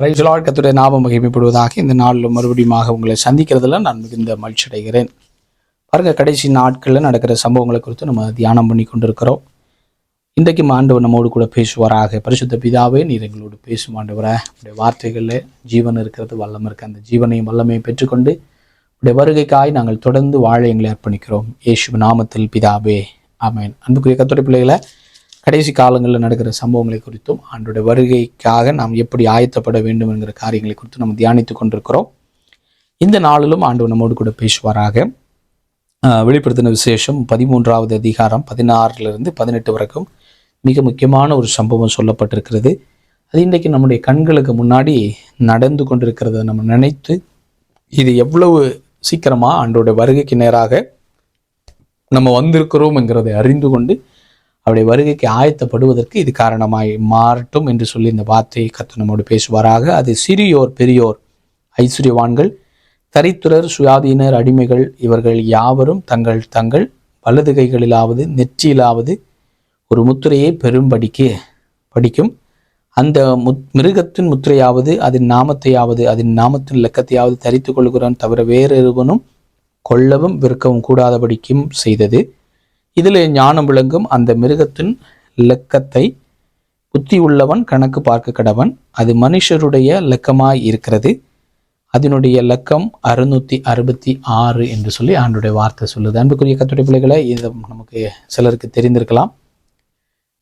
பிரைஸ்லாட் கத்துடைய ஞாபகம் மகிமைப்படுவதாக இந்த நாளில் மறுபடியுமாக உங்களை சந்திக்கிறதுல நான் மிகுந்த மகிழ்ச்சி அடைகிறேன் பாருங்க கடைசி நாட்களில் நடக்கிற சம்பவங்களை குறித்து நம்ம தியானம் பண்ணி கொண்டிருக்கிறோம். இன்றைக்கும் ஆண்டவர் நம்மோடு கூட பேசுவாராக. பரிசுத்த பிதாவே நீர் எங்களோடு பேசும் ஆண்டவரை. உடைய வார்த்தைகளில் ஜீவன் இருக்கிறது வல்லம் இருக்கு அந்த ஜீவனையும் வல்லமையும் பெற்றுக்கொண்டு உடைய வருகைக்காய் நாங்கள் தொடர்ந்து வாழ எங்களை அர்ப்பணிக்கிறோம். இயேசு நாமத்தில் பிதாவே. ஆமேன். அன்புக்குரிய கத்துரை பிள்ளைகளை கடைசி காலங்களில் நடக்கிற சம்பவங்களை குறித்தும் ஆண்டோட வருகைக்காக நாம் எப்படி ஆயத்தப்பட வேண்டும் என்கிற காரியங்களை குறித்து நம்ம தியானித்து கொண்டிருக்கிறோம். இந்த நாளிலும் ஆண்டவர் நம்மோடு கூட பேசுவாராக. வெளிப்படுத்தின விசேஷம் பதிமூன்றாவது அதிகாரம் பதினாறுலேருந்து பதினெட்டு வரைக்கும் மிக முக்கியமான ஒரு சம்பவம் சொல்லப்பட்டிருக்கிறது. அது இன்றைக்கு நம்முடைய கண்களுக்கு முன்னாடி நடந்து கொண்டிருக்கிறத நம்ம நினைத்து இது எவ்வளவு சீக்கிரமாக ஆண்டோட வருகைக்கு நேராக நம்ம வந்திருக்கிறோம்ங்கிறதை அறிந்து கொண்டு அவருடைய வருகைக்கு ஆயத்தப்படுவதற்கு இது காரணமாய் மாறட்டும் என்று சொல்லி இந்த வார்த்தையை கத்து நம்மோடு பேசுவாராக. அது சிறியோர் பெரியோர் ஐஸ்வர்யவான்கள் தரித்துரர் சுயாதீனர் அடிமைகள் இவர்கள் யாவரும் தங்கள் தங்கள் வலது கைகளிலாவது நெற்றியிலாவது ஒரு முத்திரையை பெரும்படிக்கு படிக்கும். அந்த முத் மிருகத்தின் முத்திரையாவது அதன் நாமத்தையாவது அதன் நாமத்தின் இலக்கத்தையாவது தரித்து கொள்கிறான் தவிர வேறொருவனும் கொல்லவும் விற்கவும் கூடாதபடிக்கும் செய்தது. இதில் ஞானம் விளங்கும் அந்த மிருகத்தின் லெக்கத்தை புத்தி உள்ளவன் கணக்கு பார்க்க கடவன். அது மனுஷருடைய லெக்கமாய் இருக்கிறது. அதனுடைய லக்கம் அறுநூத்தி அறுபத்தி ஆறு என்று சொல்லி ஆண்டுடைய வார்த்தை சொல்லுது. அன்புக்குரிய கத்துடைய பிள்ளைகளை இது நமக்கு சிலருக்கு தெரிந்திருக்கலாம்.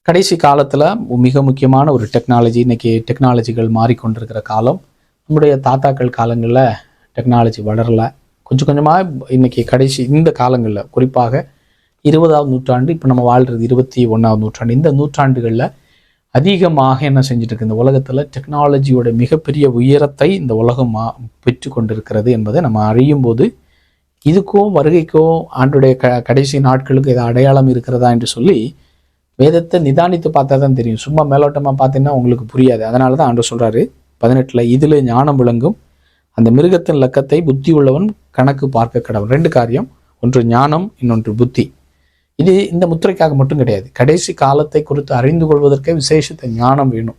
கடைசி காலத்தில் மிக முக்கியமான ஒரு டெக்னாலஜி இன்றைக்கி டெக்னாலஜிகள் மாறிக்கொண்டிருக்கிற காலம். நம்முடைய தாத்தாக்கள் காலங்களில் டெக்னாலஜி வளரல. கொஞ்சம் கொஞ்சமாக இன்றைக்கி கடைசி இந்த காலங்களில் குறிப்பாக இருபதாவது நூற்றாண்டு இப்போ நம்ம வாழ்கிறது இருபத்தி ஒன்றாவது நூற்றாண்டு. இந்த நூற்றாண்டுகளில் அதிகமாக என்ன செஞ்சுட்டு இருக்கு இந்த உலகத்தில் டெக்னாலஜியோட மிகப்பெரிய உயரத்தை இந்த உலகம் மா பெற்று கொண்டிருக்கிறது என்பதை நம்ம அறியும் போது இதுக்கும் வருகைக்கும் ஆண்டுடைய க கடைசி நாட்களுக்கு இது அடையாளம் இருக்கிறதா என்று சொல்லி வேதத்தை நிதானித்து பார்த்தா தான் தெரியும். சும்மா மேலோட்டமாக பார்த்தீங்கன்னா உங்களுக்கு புரியாது. அதனால தான் ஆண்டு சொல்கிறாரு பதினெட்டில் இதில் ஞானம் விளங்கும். அந்த மிருகத்தின் லக்கத்தை புத்தி உள்ளவன் கணக்கு பார்க்க கடவுள். ரெண்டு காரியம். ஒன்று ஞானம் இன்னொன்று புத்தி. இது இந்த முத்திரைக்காக மட்டும் கிடையாது. கடைசி காலத்தை குறித்து அறிந்து கொள்வதற்கே விசேஷத்த ஞானம் வேணும்.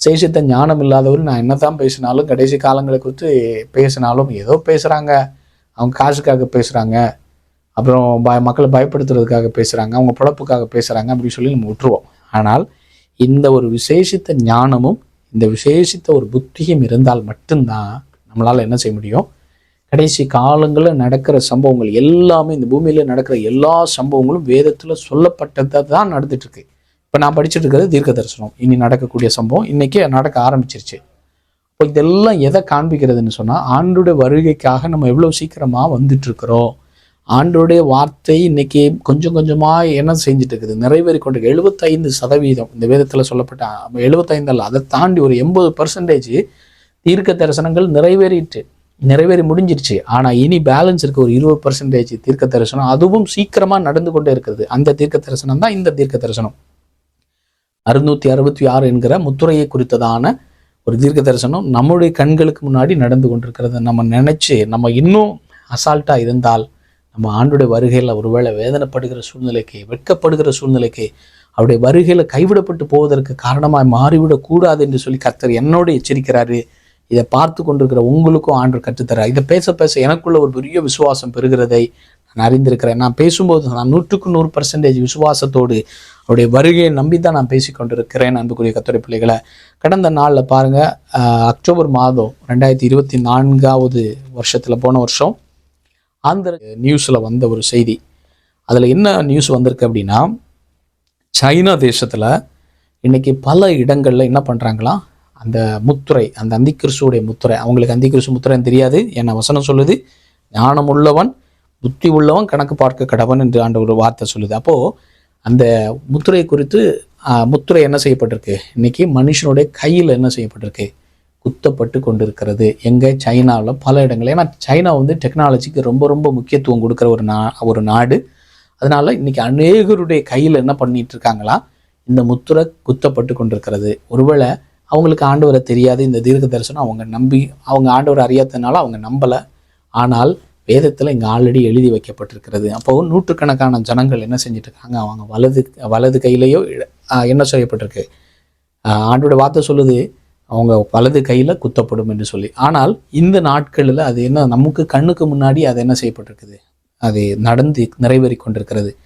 விசேஷத்த ஞானம் இல்லாதவர் நான் என்ன தான் பேசினாலும் கடைசி காலங்களை குறித்து பேசினாலும் ஏதோ பேசுகிறாங்க அவங்க காசுக்காக பேசுகிறாங்க அப்புறம் பய மக்களை பயப்படுத்துறதுக்காக பேசுகிறாங்க அவங்க பிழப்புக்காக பேசுகிறாங்க அப்படின்னு சொல்லி நம்ம விட்டுருவோம். ஆனால் இந்த ஒரு விசேஷித்த ஞானமும் இந்த விசேஷித்த ஒரு புத்தியும் இருந்தால் மட்டும்தான் நம்மளால் என்ன செய்ய முடியும்? கடைசி காலங்களில் நடக்கிற சம்பவங்கள் எல்லாமே இந்த பூமியில் நடக்கிற எல்லா சம்பவங்களும் வேதத்தில் சொல்லப்பட்டதை தான் நடந்துட்டுருக்கு. இப்போ நான் படிச்சுட்டு இருக்கிறது தீர்க்க தரிசனம் இனி நடக்கக்கூடிய சம்பவம் இன்றைக்கி நடக்க ஆரம்பிச்சிருச்சு. இப்போ இதெல்லாம் எதை காண்பிக்கிறதுன்னு சொன்னால் ஆண்டுடைய வருகைக்காக நம்ம எவ்வளோ சீக்கிரமாக வந்துட்டுருக்குறோம். ஆண்டுடைய வார்த்தை இன்னைக்கு கொஞ்சம் கொஞ்சமாக என்ன செஞ்சுட்டு இருக்குது? நிறைவேறி கொண்டு எழுபத்தைந்து சதவீதம் இந்த வேதத்தில் சொல்லப்பட்ட எழுபத்தைந்து அல்ல அதை தாண்டி ஒரு எண்பது பர்சன்டேஜ் தீர்க்க தரிசனங்கள் நிறைவேறிட்டு நிறைவேறி முடிஞ்சிருச்சு. ஆனால் இனி பேலன்ஸ் இருக்க ஒரு இருபது பர்சன்டேஜ் தீர்க்க தரிசனம் அதுவும் சீக்கிரமாக நடந்து கொண்டே இருக்கிறது அந்த தீர்க்க தரிசனம் தான் இந்த தீர்க்க தரிசனம் அறுநூத்தி அறுபத்தி ஆறு என்கிற முத்துரையை குறித்ததான ஒரு தீர்க்க தரிசனம் நம்முடைய கண்களுக்கு முன்னாடி நடந்து கொண்டிருக்கிறது நம்ம நினைச்சு நம்ம இன்னும் அசால்ட்டாக இருந்தால் நம்ம ஆண்டுடைய வருகையில் ஒருவேளை வேதனைப்படுகிற சூழ்நிலைக்கு வெட்கப்படுகிற சூழ்நிலைக்கு அவருடைய வருகையில் கைவிடப்பட்டு போவதற்கு காரணமாக மாறிவிடக்கூடாது என்று சொல்லி கர்த்தர் என்னோட எச்சரிக்கிறாரு. இதை பார்த்து கொண்டிருக்கிற உங்களுக்கும் ஆண்டு கற்றுத்தரார். இதை பேச பேச எனக்குள்ள ஒரு பெரிய விசுவாசம் பெறுகிறதை நான் அறிந்திருக்கிறேன். நான் பேசும்போது நான் நூற்றுக்கு நூறு பர்சன்டேஜ் விசுவாசத்தோடு அவருடைய வருகையை நம்பி தான் நான் பேசிக்கொண்டிருக்கிறேன் அன்புக்குரிய கத்துரை பிள்ளைகளை. கடந்த நாளில் பாருங்கள் அக்டோபர் மாதம் ரெண்டாயிரத்தி இருபத்தி நான்காவது வருஷத்தில் போன வருஷம் ஆந்திர நியூஸில் வந்த ஒரு செய்தி. அதில் என்ன நியூஸ் வந்திருக்கு அப்படின்னா சைனா தேசத்தில் இன்னைக்கு பல இடங்களில் என்ன பண்ணுறாங்களாம் அந்த முத்துரை அந்த அந்திகிறிஸ்துடைய முத்துரை. அவங்களுக்கு அந்திகிறிஸ்து முத்துரைன்னு தெரியாது. என்ன வசனம் சொல்லுது? ஞானம் உள்ளவன் புத்தி உள்ளவன் கணக்கு பார்க்க கடவன் என்று ஆண்ட ஒரு வார்த்தை சொல்லுது. அப்போது அந்த முத்துரை குறித்து முத்துரை என்ன செய்யப்பட்டிருக்கு? இன்னைக்கு மனுஷனுடைய கையில் என்ன செய்யப்பட்டிருக்கு? குத்தப்பட்டு கொண்டிருக்கிறது. எங்கே? சைனாவில் பல இடங்கள் ஏன்னா சைனா வந்து டெக்னாலஜிக்கு ரொம்ப ரொம்ப முக்கியத்துவம் கொடுக்குற ஒரு நா ஒரு நாடு. அதனால் இன்னைக்கு அநேகருடைய கையில் என்ன பண்ணிட்டு இருக்காங்களா? இந்த முத்துரை குத்தப்பட்டு கொண்டிருக்கிறது. ஒருவேளை அவங்களுக்கு ஆண்டவரை தெரியாது இந்த தீர்க்க தரிசனம் அவங்க நம்பி அவங்க ஆண்டவரை அறியாததுனால அவங்க நம்பலை. ஆனால் வேதத்தில் இங்கே ஆல்ரெடி எழுதி வைக்கப்பட்டிருக்கிறது. அப்போ நூற்றுக்கணக்கான ஜனங்கள் என்ன செஞ்சிட்ருக்காங்க? அவங்க வலது வலது கையிலையோ இட- என்ன செய்யப்பட்டிருக்கு? ஆண்டோட வார்த்தை சொல்லுது அவங்க வலது கையில் குத்தப்படும் என்று சொல்லி. ஆனால் இந்த நாட்களில் அது என்ன நமக்கு கண்ணுக்கு முன்னாடி அது என்ன செய்யப்பட்டிருக்குது? அது நடந்து நிறைவேறி கொண்டிருக்கிறது.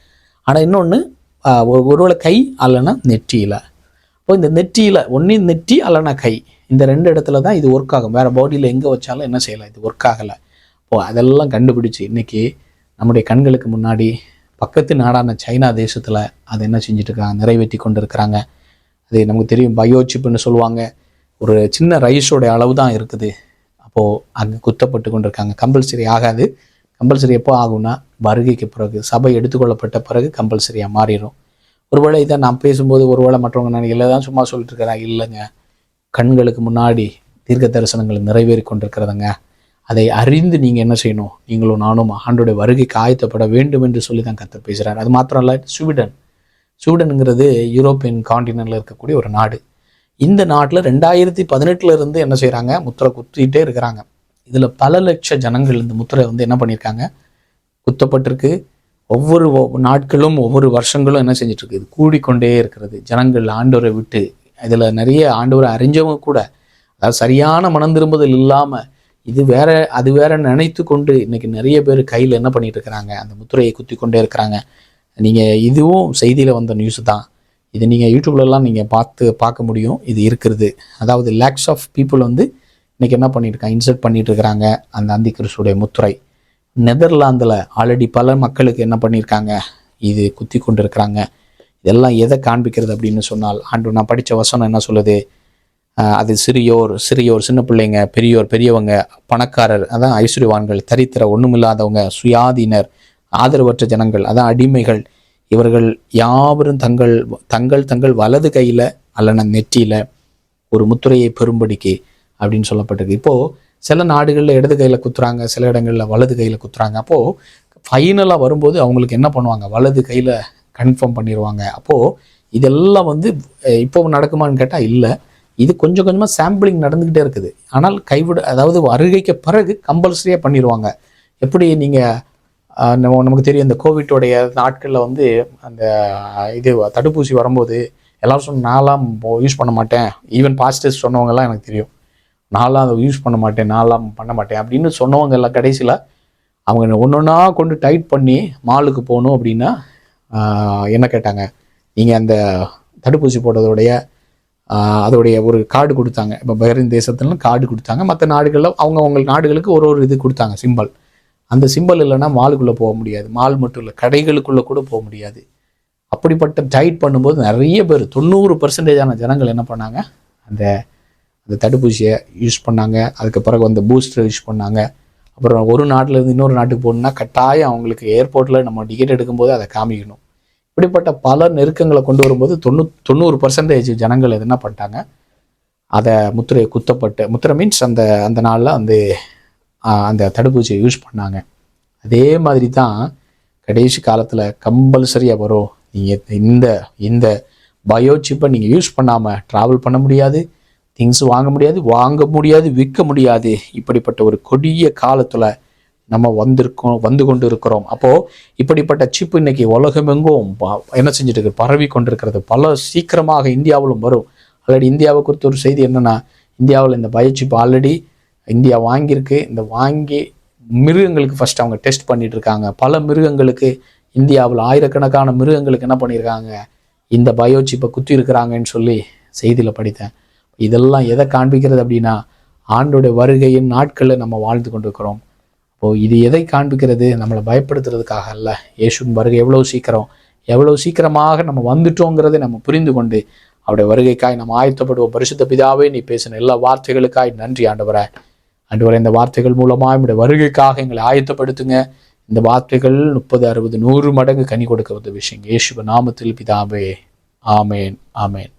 ஆனால் இன்னொன்று ஒருவேளை கை அல்லனா நெற்றியில். இப்போ இந்த நெற்றியில் ஒன்று நெற்றி அல்லனா கை. இந்த ரெண்டு இடத்துல தான் இது ஒர்க் ஆகும். வேறு பாடியில் எங்கே வச்சாலும் என்ன செய்யலாம்? இது ஒர்க் ஆகலை. இப்போ அதெல்லாம் கண்டுபிடிச்சு இன்றைக்கி நம்முடைய கண்களுக்கு முன்னாடி பக்கத்து நாடான சைனா தேசத்தில் அதை என்ன செஞ்சுட்ருக்காங்க? நிறைவேற்றி கொண்டு இருக்கிறாங்க அது நமக்கு தெரியும். பயோசிப்புன்னு சொல்லுவாங்க. ஒரு சின்ன ரைஸோடைய அளவு தான் இருக்குது. அப்போது அங்கே குத்தப்பட்டு கொண்டு இருக்காங்க கம்பல்சரி ஆகாது. கம்பல்சரி எப்போ ஆகும்னா வருகைக்கு பிறகு சபை எடுத்துக்கொள்ளப்பட்ட பிறகு கம்பல்சரியாக மாறிடும் ஒருவேளை இதை நான் பேசும்போது ஒருவேளை மற்றவங்க நான் இல்லை தான் சும்மா சொல்லிட்டு இருக்கிறேன் இல்லைங்க. கண்களுக்கு முன்னாடி தீர்க்க தரிசனங்கள் நிறைவேறி கொண்டிருக்கிறதுங்க. அதை அறிந்து நீங்கள் என்ன செய்யணும்? நீங்களும் நானும் ஆண்டோடைய வருகைக்கு ஆயத்தப்பட வேண்டும் என்று சொல்லி தான் கத்தர் பேசுகிறார் அது மாத்திரம் இல்லை ஸ்வீடன் ஸ்வீடனுங்கிறது யூரோப்பியன் காண்டினென்ட்ல இருக்கக்கூடிய ஒரு நாடு. இந்த நாட்டில் ரெண்டாயிரத்தி பதினெட்டுல இருந்து என்ன செய்கிறாங்க முத்திரை குத்திட்டே இருக்கிறாங்க. இதில் பல லட்ச ஜனங்கள் இந்த முத்திரை வந்து என்ன பண்ணியிருக்காங்க? குத்தப்பட்டிருக்கு. ஒவ்வொரு நாட்களும் ஒவ்வொரு வருஷங்களும் என்ன செஞ்சுட்டு இருக்குது கூடிக்கொண்டே இருக்கிறது. ஜனங்கள் ஆண்டவரை விட்டு இதில் நிறைய ஆண்டவரை அறிஞ்சவங்க கூட அதாவது சரியான மனம் திரும்புதல் இல்லாமல் இது வேற அது வேற நினைத்து கொண்டு இன்னைக்கு நிறைய பேர் கையில் என்ன பண்ணிட்டு இருக்கிறாங்க அந்த முத்திரையை குத்தி கொண்டே இருக்கிறாங்க. நீங்கள் இதுவும் செய்தியில் வந்த நியூஸ் தான். இது நீங்கள் யூடியூப்லலாம் நீங்கள் பார்த்து பார்க்க முடியும். இது இருக்கிறது. அதாவது லேக்ஸ் ஆஃப் பீப்புள் வந்து இன்னைக்கு என்ன பண்ணியிருக்காங்க இன்சர்ட் பண்ணிட்டு இருக்கிறாங்க அந்த அந்தி கிறிஸ்துடைய முத்துரை. நெதர்லாந்தில் ஆல்ரெடி பல மக்களுக்கு என்ன பண்ணியிருக்காங்க இது குத்தி கொண்டு இருக்கிறாங்க இதெல்லாம் எதை காண்பிக்கிறது அப்படின்னு சொன்னால் ஆண்டு நான் படித்த வசனம் என்ன சொல்லுது? அது சிறியோர் சிறியோர் சின்ன பிள்ளைங்க பெரியோர் பெரியவங்க பணக்காரர் அதான் ஐஸ்வர்யவான்கள் தரித்திர ஒன்றுமில்லாதவங்க சுயாதீனர் ஆதரவற்ற ஜனங்கள் அதான் அடிமைகள். இவர்கள் யாவரும் தங்கள் தங்கள் தங்கள் வலது கையில் அல்லன நெற்றியில் ஒரு முத்திரையை பெறும்படிக்கு அப்படின்னு சொல்லப்பட்டிருக்கு. இப்போது சில நாடுகளில் இடது கையில் குத்துறாங்க சில இடங்களில் வலது கையில் குத்துறாங்க. அப்போது ஃபைனலாக வரும்போது அவங்களுக்கு என்ன பண்ணுவாங்க? வலது கையில் கன்ஃபார்ம் பண்ணிடுவாங்க அப்போது இதெல்லாம் வந்து இப்போ நடக்குமான்னு கேட்டால் இல்லை. இது கொஞ்சம் கொஞ்சமாக சாம்பிளிங் நடந்துக்கிட்டே இருக்குது. ஆனால் கைவிட அதாவது வருகைக்கு பிறகு கம்பல்சரியாக பண்ணிடுவாங்க எப்படி நீங்கள் நமக்கு தெரியும் இந்த கோவிட்டோடைய நாட்களில் வந்து அந்த இது தடுப்பூசி வரும்போது எல்லோரும் சொன்ன நான்லாம் யூஸ் பண்ண மாட்டேன். ஈவன் பாஸ்டர்ஸ் சொன்னவங்கலாம் எனக்கு தெரியும். நான்லாம் அதை யூஸ் பண்ண மாட்டேன் நான்லாம் பண்ண மாட்டேன் அப்படின்னு சொன்னவங்க எல்லாம் கடைசியில் அவங்க ஒன்று ஒன்றா கொண்டு டைட் பண்ணி மாலுக்கு போகணும் அப்படின்னா என்ன கேட்டாங்க? நீங்கள் அந்த தடுப்பூசி போட்டதோடைய அதோடைய ஒரு கார்டு கொடுத்தாங்க. இப்போ பஹ்ரைன் தேசத்துல கார்டு கொடுத்தாங்க. மற்ற நாடுகளில் அவங்க அவங்க நாடுகளுக்கு ஒரு ஒரு இது கொடுத்தாங்க சிம்பல் அந்த சிம்பல் இல்லைன்னா மாலுக்குள்ளே போக முடியாது. மால் மட்டும் இல்லை கடைகளுக்குள்ளே கூட போக முடியாது. அப்படிப்பட்ட டைட் பண்ணும்போது நிறைய பேர் தொண்ணூறு பர்சன்டேஜான ஜனங்கள் என்ன பண்ணாங்க? அந்த அந்த தடுப்பூசியை யூஸ் பண்ணாங்க. அதுக்கு பிறகு அந்த பூஸ்டர் யூஸ் பண்ணாங்க. அப்புறம் ஒரு நாட்டிலேருந்து இன்னொரு நாட்டுக்கு போகணுன்னா கட்டாயம் அவங்களுக்கு ஏர்போர்ட்டில் நம்ம டிக்கெட் எடுக்கும்போது அதை காமிக்கணும். இப்படிப்பட்ட பல நெருக்கங்களை கொண்டு வரும்போது தொண்ணூ தொண்ணூறு பர்சன்டேஜ் ஜனங்கள் என்ன பண்ணிட்டாங்க? அதை முத்திரையை குத்தப்பட்டு முத்திரை மீன்ஸ் அந்த அந்த நாளில் வந்து அந்த தடுப்பூசியை யூஸ் பண்ணாங்க. அதே மாதிரி தான் கடைசி காலத்தில் கம்பல்சரியாக வரும். நீங்கள் இந்த இந்த பயோசிப்பை நீங்கள் யூஸ் பண்ணாமல் ட்ராவல் பண்ண முடியாது. திங்ஸ் வாங்க முடியாது வாங்க முடியாது விற்க முடியாது. இப்படிப்பட்ட ஒரு கொடிய காலத்தில் நம்ம வந்திருக்கோம் வந்து கொண்டு இருக்கிறோம் அப்போது இப்படிப்பட்ட சிப்பு இன்னைக்கு உலகமெங்கும் ப- என்ன செஞ்சுட்டு இருக்கு? பரவி கொண்டிருக்கிறது. பல சீக்கிரமாக இந்தியாவிலும் வரும். ஆல்ரெடி இந்தியாவை குறித்த ஒரு செய்தி என்னென்னா இந்தியாவில் இந்த பயோசிப் ஆல்ரெடி இந்தியா வாங்கியிருக்கு. இந்த வாங்கி மிருகங்களுக்கு ஃபர்ஸ்ட் அவங்க டெஸ்ட் பண்ணிட்டு இருக்காங்க பல மிருகங்களுக்கு இந்தியாவில் ஆயிரக்கணக்கான மிருகங்களுக்கு என்ன பண்ணியிருக்காங்க? இந்த பயோசிப்பை குத்தி இருக்கிறாங்கன்னு சொல்லி செய்தியில் படித்தேன். இதெல்லாம் எதை காண்பிக்கிறது அப்படின்னா ஆண்டோடைய வருகையின் நாட்களில் நம்ம வாழ்ந்து கொண்டிருக்கிறோம். இப்போது இது எதை காண்பிக்கிறது? நம்மளை பயப்படுத்துறதுக்காக அல்ல. இயேசுவின் வருகை எவ்வளோ சீக்கிரம் எவ்வளோ சீக்கிரமாக நம்ம வந்துட்டோங்கிறதை நம்ம புரிந்து கொண்டு அவருடைய வருகைக்காய் நம்ம ஆயத்தப்படுவோம். பரிசுத்த பிதாவே நீ பேசின எல்லா வார்த்தைகளுக்காய் நன்றி ஆண்டவரை. ஆண்டவரே இந்த வார்த்தைகள் மூலமாக நம்முடைய வருகைக்காக எங்களை ஆயத்தப்படுத்துங்க. இந்த வார்த்தைகள் முப்பது அறுபது நூறு மடங்கு கனி கொடுக்க உதவி விஷயம் இயேசுவ நாமத்தில் பிதாவே ஆமேன் ஆமேன்.